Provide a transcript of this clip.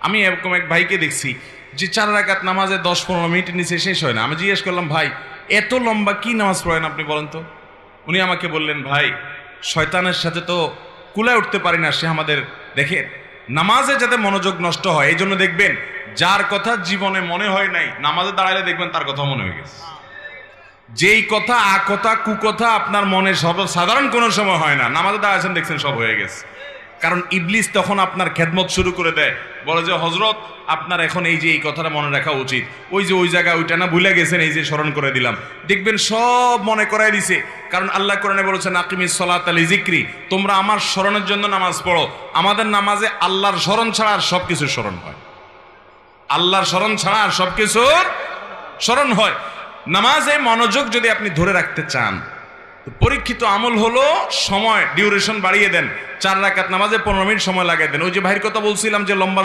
আমি এরকম এক ভাইকে দেখছি যে চার রাকাত নামাজে দশ পনেরো মিনিটের নিচে শেষ হয় না। আমি জিজ্ঞেস করলাম, ভাই, এত লম্বা কি নামাজ পড়েন আপনি বলেন তো? উনি আমাকে বললেন, ভাই, শয়তানের সাথে তো কুলায় উঠতে পারি না, সে আমাদের দেখেন নামাজে যাতে মনোযোগ নষ্ট হয়, এই জন্য দেখবেন, যার কথা জীবনে মনে হয় নাই, নামাজে দাঁড়ালে দেখবেন তার কথা মনে হয়ে গেছে। যেই কথা, আ কথা কুকথা আপনার মনে সব সাধারণ কোনো সময় হয় না। নামাজে দাঁড়াচ্ছেন দেখছেন সব হয়ে গেছে। কারণ ইবলিস তখন আপনার খেদমত শুরু করে দেয়। বলে যে হজরত আপনার এখন এই যে এই কথাটা মনে রাখা উচিত। ওই যে ওই জায়গা ওইটা না ভুলে গেছেন, এই যে স্মরণ করে দিলাম। দেখবেন সব মনে করাই দিছে। কারণ আল্লাহ কোরআনে বলেছেন আকিমি সলাত আলী জিক্রি। তোমরা আমার স্মরণের জন্য নামাজ পড়ো। আমাদের নামাজে আল্লাহর স্মরণ ছাড়া আর সব কিছু স্মরণ হয়। আল্লাহর স্মরণ ছাড়া আর সব কিছুর স্মরণ হয়। নামাজে মনোযোগ যদি আপনি ধরে রাখতে চান পরীক্ষিত আমল হলো সময় ডিউরেশন বাড়িয়ে দেন। চার রাকাত নামাজে পনেরো মিনিট সময় লাগিয়ে দেন। ওই যে ভাইয়ের কথা বলছিলাম যে লম্বা